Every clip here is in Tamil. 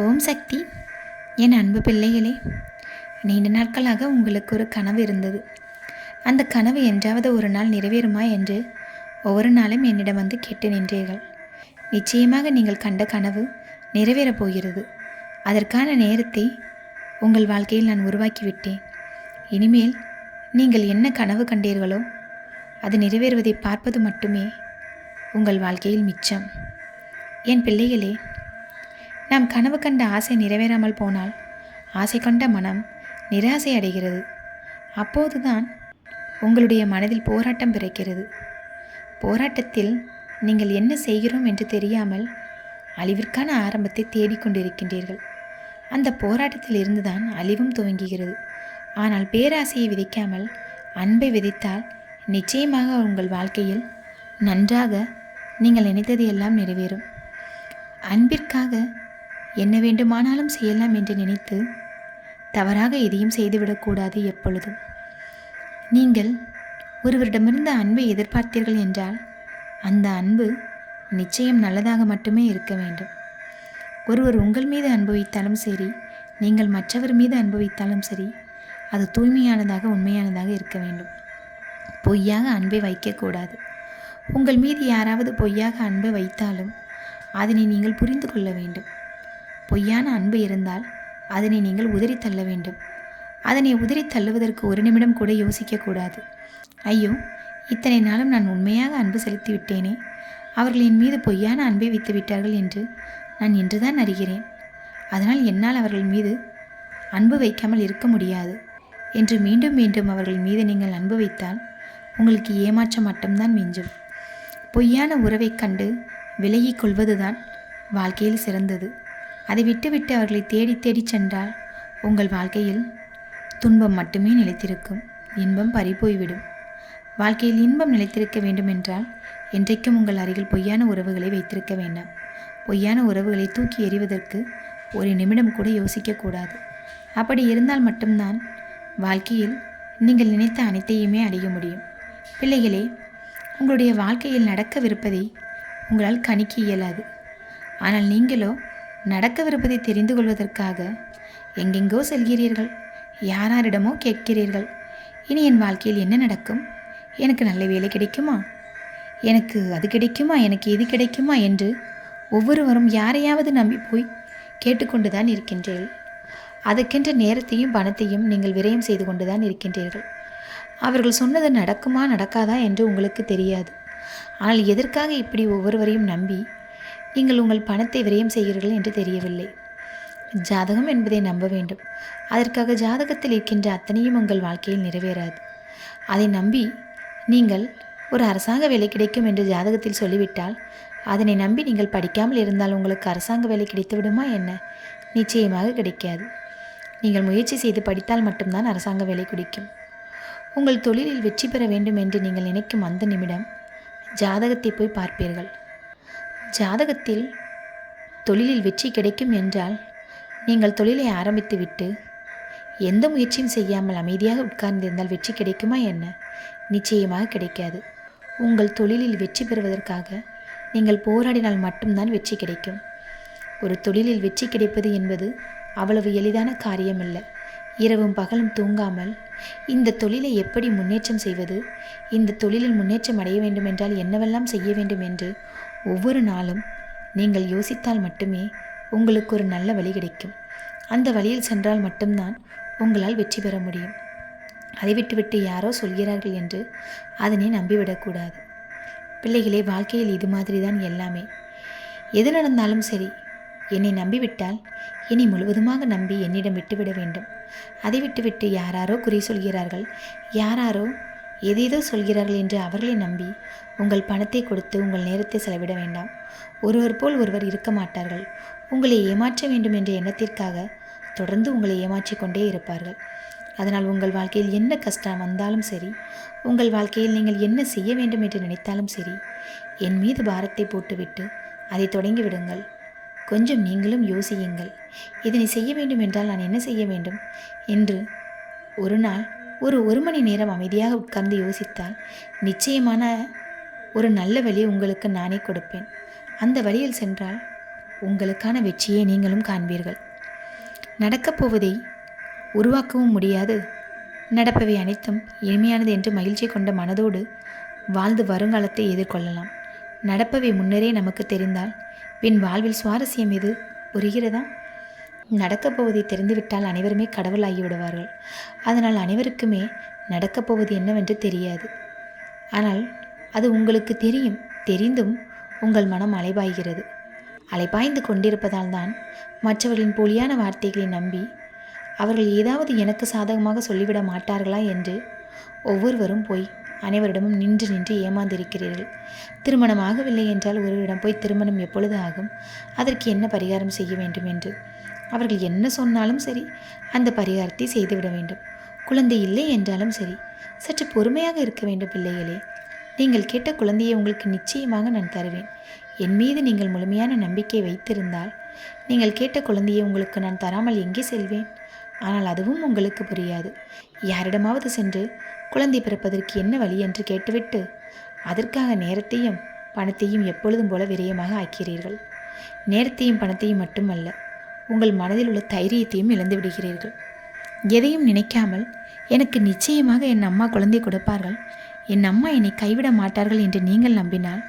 ஓம் சக்தி. என் அன்பு பிள்ளைகளே நீண்ட நாட்களாக உங்களுக்கு ஒரு கனவு இருந்தது. அந்த கனவு என்றாவது ஒரு நாள் நிறைவேறுமா என்று ஒவ்வொரு நாளும் என்னிடம் வந்து கேட்டு நின்றீர்கள். நிச்சயமாக நீங்கள் கண்ட கனவு நிறைவேறப் போகிறது. அதற்கான நேரத்தை உங்கள் வாழ்க்கையில் நான் உருவாக்கிவிட்டேன். இனிமேல் நீங்கள் என்ன கனவு கண்டீர்களோ அது நிறைவேறுவதை பார்ப்பது மட்டுமே உங்கள் வாழ்க்கையில் மிச்சம். என் பிள்ளைகளே நாம் கனவு கண்ட ஆசை நிறைவேறாமல் போனால் ஆசை கொண்ட மனம் நிராசை அடைகிறது. அப்போதுதான் உங்களுடைய மனதில் போராட்டம் பிறக்கிறது. போராட்டத்தில் நீங்கள் என்ன செய்கிறோம் என்று தெரியாமல் அழிவிற்கான ஆரம்பத்தை தேடிக்கொண்டிருக்கின்றீர்கள் அந்த போராட்டத்தில் இருந்துதான் அழிவும் துவங்குகிறது. ஆனால் பேராசையை விதைக்காமல் அன்பை விதைத்தால் நிச்சயமாக உங்கள் வாழ்க்கையில் நன்றாக நீங்கள் நினைத்தது எல்லாம் நிறைவேறும். அன்பிற்காக என்ன வேண்டுமானாலும் செய்யலாம் என்று நினைத்து தவறாக எதையும் செய்துவிடக்கூடாது எப்பொழுதும். நீங்கள் ஒருவரிடமிருந்து அன்பை எதிர்பார்த்தீர்கள் என்றால் அந்த அன்பு நிச்சயம் நல்லதாக மட்டுமே இருக்க வேண்டும். ஒருவர் உங்கள் மீது அனுபவித்தாலும் சரி நீங்கள் மற்றவர் மீது அனுபவித்தாலும் சரி அது தூய்மையானதாக உண்மையானதாக இருக்க வேண்டும். பொய்யாக அன்பை வைக்கக்கூடாது. உங்கள் மீது யாராவது பொய்யாக அன்பை வைத்தாலும் அதனை நீங்கள் புரிந்து கொள்ள வேண்டும். பொய்யான அன்பு இருந்தால் அதனை நீங்கள் உதறி தள்ள வேண்டும். அதனை உதறி தள்ளுவதற்கு ஒரு நிமிடம் கூட யோசிக்கக்கூடாது ஐயோ இத்தனை நாளும் நான் உண்மையாக அன்பு செலுத்தி விட்டேனே. அவர்கள் என் மீது பொய்யான அன்பை வைத்து விட்டார்கள் என்று நான் இன்றுதான் அறிகிறேன். அதனால் என்னால் அவர்கள் மீது அன்பு வைக்காமல் இருக்க முடியாது. என்று மீண்டும் மீண்டும் அவர்கள் மீது நீங்கள் அன்பு வைத்தால் உங்களுக்கு ஏமாற்றம் மட்டும்தான் மிஞ்சும். பொய்யான உறவைக் கண்டு விலகிக் கொள்வதுதான் வாழ்க்கையில் சிறந்தது. அதை விட்டுவிட்டு அவர்களை தேடி தேடி சென்றால் உங்கள் வாழ்க்கையில் துன்பம் மட்டுமே நிலைத்திருக்கும். இன்பம் பறிபோய்விடும். வாழ்க்கையில் இன்பம் நிலைத்திருக்க வேண்டுமென்றால் என்றைக்கும் உங்கள் அருகில் பொய்யான உறவுகளை வைத்திருக்க வேண்டாம். பொய்யான உறவுகளை தூக்கி எறிவதற்கு ஒரு நிமிடம் கூட யோசிக்கக்கூடாது அப்படி இருந்தால் மட்டும்தான் வாழ்க்கையில் நீங்கள் நினைத்த அனைத்தையுமே அடைய முடியும். பிள்ளைகளே உங்களுடைய வாழ்க்கையில் நடக்கவிருப்பதை உங்களால் கணிக்க இயலாது. ஆனால் நீங்களோ நடக்கவிருப்பதை தெரிந்து கொள்வதற்காக எங்கெங்கோ செல்கிறீர்கள். யாராரிடமோ கேட்கிறீர்கள். இனி என் வாழ்க்கையில் என்ன நடக்கும்? எனக்கு நல்ல வேலை கிடைக்குமா? எனக்கு அது கிடைக்குமா? எனக்கு இது கிடைக்குமா? என்று ஒவ்வொருவரும் யாரையாவது நம்பி போய் கேட்டுக்கொண்டுதான் இருக்கின்றீர்கள் அதற்கென்ற நேரத்தையும் பணத்தையும் நீங்கள் விரயம் செய்து கொண்டுதான் இருக்கின்றீர்கள். அவர்கள் சொன்னது நடக்குமா? நடக்காதா? என்று உங்களுக்கு தெரியாது. ஆனால் எதற்காக இப்படி ஒவ்வொருவரையும் நம்பி நீங்கள் உங்கள் பணத்தை விரயம் செய்கிறீர்கள் என்று தெரியவில்லை. ஜாதகம் என்பதை நம்ப வேண்டும். அதற்காக ஜாதகத்தில் இருக்கின்ற அத்தனையும் உங்கள் வாழ்க்கையில் நிறைவேறாது. அதை நம்பி நீங்கள் ஒரு அரசாங்க வேலை கிடைக்கும் என்று ஜாதகத்தில் சொல்லிவிட்டால் அதனை நம்பி நீங்கள் படிக்காமல் இருந்தால் உங்களுக்கு அரசாங்க வேலை கிடைத்து விடுமா என்ன? நிச்சயமாக கிடைக்காது. நீங்கள் முயற்சி செய்து படித்தால் மட்டும்தான் அரசாங்க வேலை கிடைக்கும். உங்கள் தொழிலில் வெற்றி பெற வேண்டும் என்று நீங்கள் நினைக்கும் அந்த நிமிடம் ஜாதகத்தை போய் பார்ப்பீர்கள். ஜாதகத்தில் தொழிலில் வெற்றி கிடைக்கும் என்றால் நீங்கள் தொழிலை ஆரம்பித்துவிட்டு எந்த முயற்சியும் செய்யாமல் அமைதியாக உட்கார்ந்திருந்தால் வெற்றி கிடைக்குமா என்ன? நிச்சயமாக கிடைக்காது. உங்கள் தொழிலில் வெற்றி பெறுவதற்காக நீங்கள் போராடினால் மட்டும்தான் வெற்றி கிடைக்கும். ஒரு தொழிலில் வெற்றி கிடைப்பது என்பது அவ்வளவு எளிதான காரியமல்ல. இரவும் பகலும் தூங்காமல் இந்த தொழிலை எப்படி முன்னேற்றம் செய்வது இந்த தொழிலில் முன்னேற்றம் அடைய வேண்டுமென்றால் என்னவெல்லாம் செய்ய வேண்டும் என்று ஒவ்வொரு நாளும் நீங்கள் யோசித்தால் மட்டுமே உங்களுக்கு ஒரு நல்ல வழி கிடைக்கும். அந்த வழியில் சென்றால் மட்டும்தான் உங்களால் வெற்றி பெற முடியும். அதை விட்டுவிட்டு யாரோ சொல்கிறார்கள் என்று அதனை நம்பிவிடக்கூடாது. பிள்ளைகளே வாழ்க்கையில் இது மாதிரி தான் எல்லாமே. எது நடந்தாலும் சரி என்னை நம்பிவிட்டால் என்னை முழுவதுமாக நம்பி என்னிடம் விட்டுவிட வேண்டும். அதை விட்டுவிட்டு யாராரோ குறி சொல்கிறார்கள் யாராரோ எதேதோ சொல்கிறார்கள் என்று அவர்களை நம்பி உங்கள் பணத்தை கொடுத்து உங்கள் நேரத்தை செலவிட வேண்டாம். ஒருவர் போல் ஒருவர் இருக்க மாட்டார்கள். உங்களை ஏமாற்ற வேண்டும் என்ற எண்ணத்திற்காக தொடர்ந்து உங்களை ஏமாற்றிக் கொண்டே இருப்பார்கள். அதனால் உங்கள் வாழ்க்கையில் என்ன கஷ்டம் வந்தாலும் சரி உங்கள் வாழ்க்கையில் நீங்கள் என்ன செய்ய வேண்டும் என்று நினைத்தாலும் சரி என் மீது பாரத்தை போட்டுவிட்டு அதை தொடங்கி விடுங்கள் கொஞ்சம் நீங்களும் யோசியுங்கள். இதனை செய்ய வேண்டும் என்றால் நான் என்ன செய்ய வேண்டும்? என்று ஒரு நாள் ஒரு ஒரு மணி நேரம் அமைதியாக உட்கார்ந்து யோசித்தால் நிச்சயமான ஒரு நல்ல வழி உங்களுக்கு நானே கொடுப்பேன். அந்த வழியில் சென்றால் உங்களுக்கான வெற்றியை நீங்களும் காண்பீர்கள். நடக்கப் போவதை உருவாக்கவும் முடியாது. நடப்பவை அனைத்தும் இனிமையானது என்று மகிழ்ச்சி கொண்ட மனதோடு வாழ்ந்து வருங்காலத்தை எதிர்கொள்ளலாம். நடப்பவை முன்னரே நமக்கு தெரிந்தால் பின் வாழ்வில் சுவாரஸ்யம் எது? புரிகிறதா? நடக்கப் போவதை தெரிந்துவிட்டால் அனைவருமே கடவுளாகி விடுவார்கள் அதனால் அனைவருக்குமே நடக்கப் போவது என்னவென்று தெரியாது. ஆனால் அது உங்களுக்கு தெரியும். தெரிந்தும் உங்கள் மனம் அலைபாய்கிறது. அலைபாய்ந்து கொண்டிருப்பதால் தான் மற்றவர்களின் போலியான வார்த்தைகளை நம்பி அவர்கள் ஏதாவது எனக்கு சாதகமாக சொல்லிவிட மாட்டார்களா என்று ஒவ்வொருவரும் போய் அனைவரிடமும் நின்று நின்று ஏமாந்திருக்கிறீர்கள். திருமணம் ஆகவில்லை என்றால் ஒருவரிடம் போய் திருமணம் எப்பொழுது ஆகும்? அதற்கு என்ன பரிகாரம் செய்ய வேண்டும் என்று அவர்கள் என்ன சொன்னாலும் சரி அந்த பரிகாரத்தை செய்துவிட வேண்டும். குழந்தை இல்லை என்றாலும் சரி சற்று பொறுமையாக இருக்க வேண்டும் பிள்ளைகளே. நீங்கள் கேட்ட குழந்தையை உங்களுக்கு நிச்சயமாக நான் தருவேன். என் மீது நீங்கள் முழுமையான நம்பிக்கை வைத்திருந்தால் நீங்கள் கேட்ட குழந்தையை உங்களுக்கு நான் தராமல் எங்கே செல்வேன்? ஆனால் அதுவும் உங்களுக்கு புரியாது. யாரிடமாவது சென்று குழந்தை பிறப்பதற்கு என்ன வழி என்று கேட்டுவிட்டு அதற்காக நேரத்தையும் பணத்தையும் எப்பொழுதும் போல விரயமாக ஆக்கிறீர்கள். நேரத்தையும் பணத்தையும் மட்டுமல்ல உங்கள் மனதில் உள்ள தைரியத்தையும் இழந்து விடுகிறீர்கள். எதையும் நினைக்காமல் எனக்கு நிச்சயமாக என் அம்மா குழந்தை கொடுப்பார்கள். என் அம்மா என்னை கைவிட மாட்டார்கள் என்று நீங்கள் நம்பினால்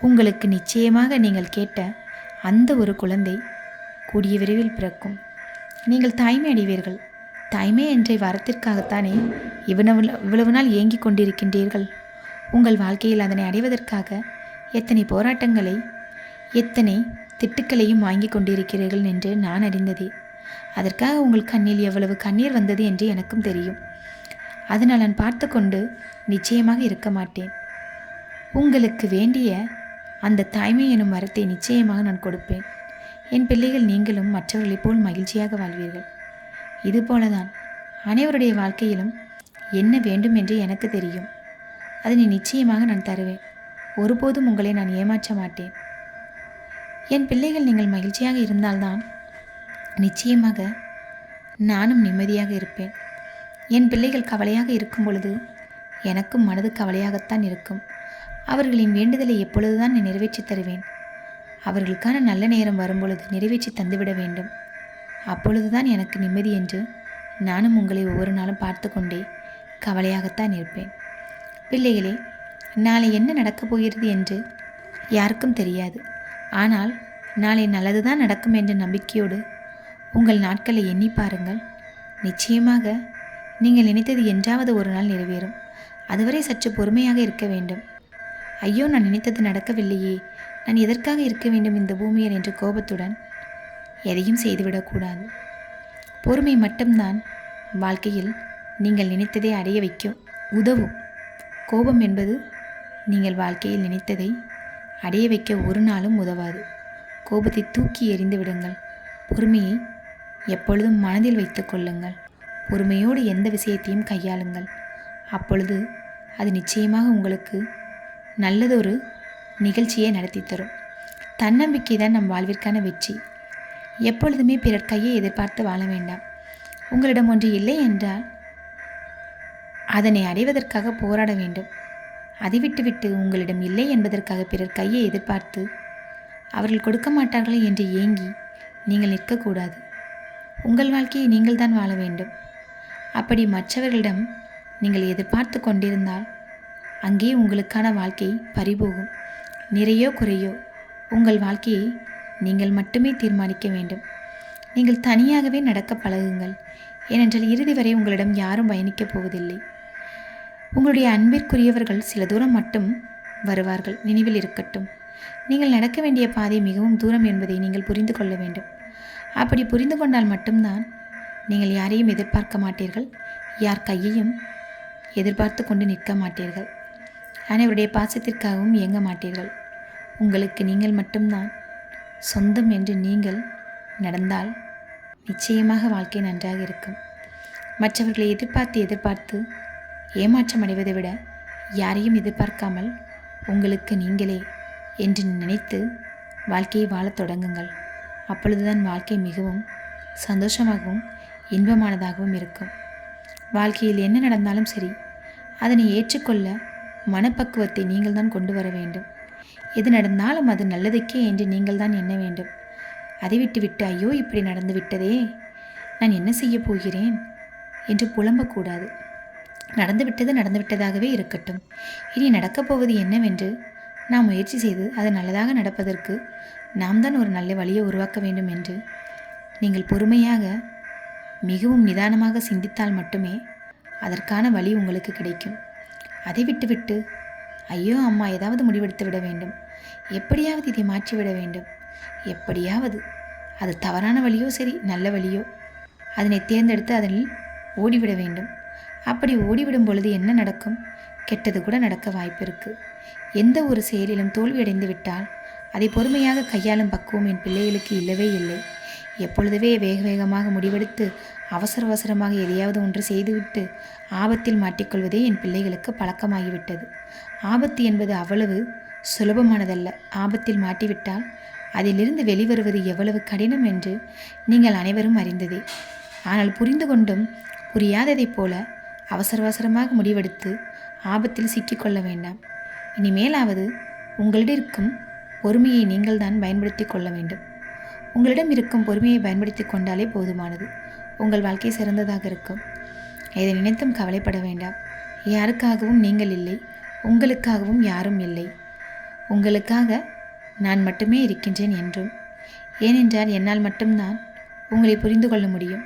உங்களுக்கு நிச்சயமாக நீங்கள் கேட்ட அந்த ஒரு குழந்தை கூடிய விரைவில் பிறக்கும். நீங்கள் தாய்மை அடைவீர்கள். தாய்மை என்ற வரத்திற்காகத்தானே இவ்வளவு இவ்வளவு நாள் ஏங்கிக் கொண்டிருக்கின்றீர்கள். உங்கள் வாழ்க்கையில் அதனை அடைவதற்காக எத்தனை போராட்டங்களை எத்தனை திட்டுக்களையும் வாங்கி கொண்டிருக்கிறீர்கள் என்று நான் அறிந்ததே. அதற்காக உங்கள் கண்ணில் எவ்வளவு கண்ணீர் வந்தது என்று எனக்கும் தெரியும். அதனால் நான் பார்த்து கொண்டு நிச்சயமாக இருக்க மாட்டேன். உங்களுக்கு வேண்டிய அந்த தாய்மை எனும் மரத்தை நிச்சயமாக நான் கொடுப்பேன். என் பிள்ளைகள் நீங்களும் மற்றவர்களைப் போல் மகிழ்ச்சியாக வாழ்வீர்கள். இதுபோலதான் அனைவருடைய வாழ்க்கையிலும் என்ன வேண்டும் என்று எனக்கு தெரியும். அதனை நிச்சயமாக நான் தருவேன். ஒருபோதும் உங்களை நான் ஏமாற்ற மாட்டேன். என் பிள்ளைகள் நீங்கள் மகிழ்ச்சியாக இருந்தால்தான் நிச்சயமாக நானும் நிம்மதியாக இருப்பேன். என் பிள்ளைகள் கவலையாக இருக்கும் பொழுது எனக்கும் மனது கவலையாகத்தான் இருக்கும். அவர்களின் வேண்டுதலை எப்பொழுதுதான் நான் நிறைவேற்றி தருவேன். அவர்களுக்கான நல்ல நேரம் வரும்பொழுது நிறைவேற்றி தந்துவிட வேண்டும். அப்பொழுதுதான் எனக்கு நிம்மதி என்று நானும் உங்களை ஒவ்வொரு நாளும் பார்த்து கொண்டே கவலையாகத்தான் இருப்பேன். பிள்ளைகளே நாளை என்ன நடக்கப் போகிறது என்று யாருக்கும் தெரியாது. ஆனால் நாளை நல்லதுதான் நடக்கும் என்ற நம்பிக்கையோடு உங்கள் நாட்களை எண்ணி பாருங்கள். நிச்சயமாக நீங்கள் நினைத்தது என்றாவது ஒரு நாள் நிறைவேறும். அதுவரை சற்று பொறுமையாக இருக்க வேண்டும். ஐயோ நான் நினைத்தது நடக்கவில்லையே. நான் எதற்காக இருக்க வேண்டும் இந்த பூமியில் என்ற கோபத்துடன் எதையும் செய்துவிடக்கூடாது பொறுமை மட்டும்தான் வாழ்க்கையில் நீங்கள் நினைத்ததை அடைய வைக்கும். உதவும். கோபம் என்பது நீங்கள் வாழ்க்கையில் நினைத்ததை அடைய வைக்க ஒரு நாளும் உதவாது. கோபத்தை தூக்கி எறிந்து விடுங்கள். பொறுமையை எப்பொழுதும் மனதில் வைத்து கொள்ளுங்கள். பொறுமையோடு எந்த விஷயத்தையும் கையாளுங்கள். அப்பொழுது அது நிச்சயமாக உங்களுக்கு நல்லதொரு நிகழ்ச்சியை நடத்தி தரும். தன்னம்பிக்கை தான் நம் வாழ்விற்கான வெற்றி. எப்பொழுதுமே பிறர் கையை எதிர்பார்த்து வாழ வேண்டாம். உங்களிடம் ஒன்று இல்லை என்றால் அதனை அடைவதற்காக போராட வேண்டும். அதை விட்டுவிட்டு உங்களிடம் இல்லை என்பதற்காக பிறர் கையை எதிர்பார்த்து அவர்கள் கொடுக்க மாட்டார்களே என்று ஏங்கி நீங்கள் நிற்கக்கூடாது. உங்கள் வாழ்க்கையை நீங்கள் தான் வாழ வேண்டும். அப்படி மற்றவர்களிடம் நீங்கள் எதிர்பார்த்து கொண்டிருந்தால் அங்கே உங்களுக்கான வாழ்க்கை பறிபோகும். நிறையோ குறையோ உங்கள் வாழ்க்கையை நீங்கள் மட்டுமே தீர்மானிக்க வேண்டும். நீங்கள் தனியாகவே நடக்க பழகுங்கள். ஏனென்றால் இறுதி வரை உங்களிடம் யாரும் பயணிக்கப் போவதில்லை. உங்களுடைய அன்பிற்குரியவர்கள் சில தூரம் மட்டும் வருவார்கள் நினைவில் இருக்கட்டும். நீங்கள் நடக்க வேண்டிய பாதை மிகவும் தூரம் என்பதை நீங்கள் புரிந்து கொள்ள வேண்டும். அப்படி புரிந்து கொண்டால் மட்டும்தான் நீங்கள் யாரையும் எதிர்பார்க்க மாட்டீர்கள். யார் கையையும் எதிர்பார்த்து கொண்டு நிற்க மாட்டீர்கள். அனைவருடைய பாசத்திற்காகவும் இயங்க மாட்டீர்கள். உங்களுக்கு நீங்கள் மட்டும்தான் சொந்தம் என்று நீங்கள் நடந்தால் நிச்சயமாக வாழ்க்கை நன்றாக இருக்கும். மற்றவர்களை எதிர்பார்த்து எதிர்பார்த்து ஏமாற்றம் அடைவதை விட யாரையும் எதிர்பார்க்காமல் உங்களுக்கு நீங்களே என்று நினைத்து வாழ்க்கையை வாழத் தொடங்குங்கள். அப்பொழுதுதான் வாழ்க்கை மிகவும் சந்தோஷமாகவும் இன்பமானதாகவும் இருக்கும். வாழ்க்கையில் என்ன நடந்தாலும் சரி அதனை ஏற்றுக்கொள்ள மனப்பக்குவத்தை நீங்கள் தான் கொண்டு வர வேண்டும். எது நடந்தாலும் அது நல்லதுக்கே என்று நீங்கள் தான் எண்ண வேண்டும். அதை விட்டுவிட்டு ஐயோ இப்படி நடந்து விட்டதே நான் என்ன செய்ய போகிறேன்? என்று புலம்பக்கூடாது. நடந்துவிட்டது நடந்துவிட்டதாகவே இருக்கட்டும். இனி நடக்கப் போவது என்னவென்று நாம் முயற்சி செய்து அது நல்லதாக நடப்பதற்கு நாம் தான் ஒரு நல்ல வழியை உருவாக்க வேண்டும் என்று நீங்கள் பொறுமையாக மிகவும் நிதானமாக சிந்தித்தால் மட்டுமே அதற்கான வழி உங்களுக்கு கிடைக்கும். அதை விட்டுவிட்டு ஐயோ அம்மா ஏதாவது முடிவெடுத்து விட வேண்டும். எப்படியாவது இதை மாற்றிவிட வேண்டும். எப்படியாவது அது தவறான வழியோ சரி நல்ல வழியோ அதனை தேர்ந்தெடுத்து அதில் ஓடிவிட வேண்டும். அப்படி ஓடிவிடும் பொழுது என்ன நடக்கும்? கெட்டது கூட நடக்க வாய்ப்பு இருக்கு. எந்த ஒரு செயலிலும் தோல்வியடைந்து விட்டால் அதை பொறுமையாக கையாளும் பக்குவம் என் பிள்ளைகளுக்கு இல்லவே இல்லை. எப்பொழுதுவே வேக வேகமாக முடிவெடுத்து அவசர அவசரமாக எதையாவது ஒன்று செய்துவிட்டு ஆபத்தில் மாட்டிக்கொள்வதே என் பிள்ளைகளுக்கு பழக்கமாகிவிட்டது. ஆபத்து என்பது அவ்வளவு சுலபமானதல்ல. ஆபத்தில் மாட்டிவிட்டால் அதிலிருந்து வெளிவருவது எவ்வளவு கடினம் என்று நீங்கள் அனைவரும் அறிந்ததே. ஆனால் புரிந்து கொண்டும் புரியாததைப் போல அவசர அவசரமாக முடிவெடுத்து ஆபத்தில் சிக்கிக்கொள்ள வேண்டாம். இனிமேலாவது உங்களிடம் இருக்கும் பொறுமையை நீங்கள் தான் பயன்படுத்தி கொள்ள வேண்டும். உங்களிடம் இருக்கும் பொறுமையை பயன்படுத்தி கொண்டாலே போதுமானது. உங்கள் வாழ்க்கை சிறந்ததாக இருக்கும். எதை நினைத்தும் கவலைப்பட வேண்டாம். யாருக்காகவும் நீங்கள் இல்லை. உங்களுக்காகவும் யாரும் இல்லை. உங்களுக்காக நான் மட்டுமே இருக்கின்றேன் என்றும். ஏனென்றால் என்னால் மட்டும்தான் உங்களை புரிந்து கொள்ள முடியும்.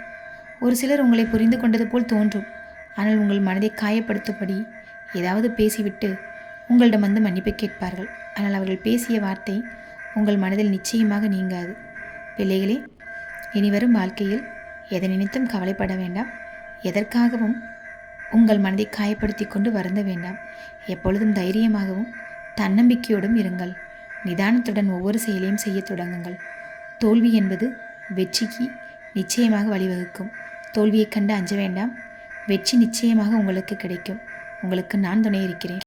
ஒரு சிலர் உங்களை புரிந்து கொண்டது போல் தோன்றும். ஆனால் உங்கள் மனதை காயப்படுத்தும்படி ஏதாவது பேசிவிட்டு உங்களிடம் வந்து மன்னிப்பு கேட்பார்கள். ஆனால் அவர்கள் பேசிய வார்த்தை உங்கள் மனதில் நிச்சயமாக நீங்காது. பிள்ளைகளே இனிவரும் வாழ்க்கையில் எதை நினைத்தும் கவலைப்பட வேண்டாம். எதற்காகவும் உங்கள் மனதை காயப்படுத்தி கொண்டு வருந்த வேண்டாம். எப்பொழுதும் தைரியமாகவும் தன்னம்பிக்கையோடும் இருங்கள். நிதானத்துடன் ஒவ்வொரு செயலையும் செய்யத் தொடங்குங்கள். தோல்வி என்பது வெற்றிக்கு நிச்சயமாக வழிவகுக்கும். தோல்வியைக் கண்டு அஞ்ச வேண்டாம். வெற்றி நிச்சயமாக உங்களுக்கு கிடைக்கும். உங்களுக்கு நான் துணை இருக்கிறேன்.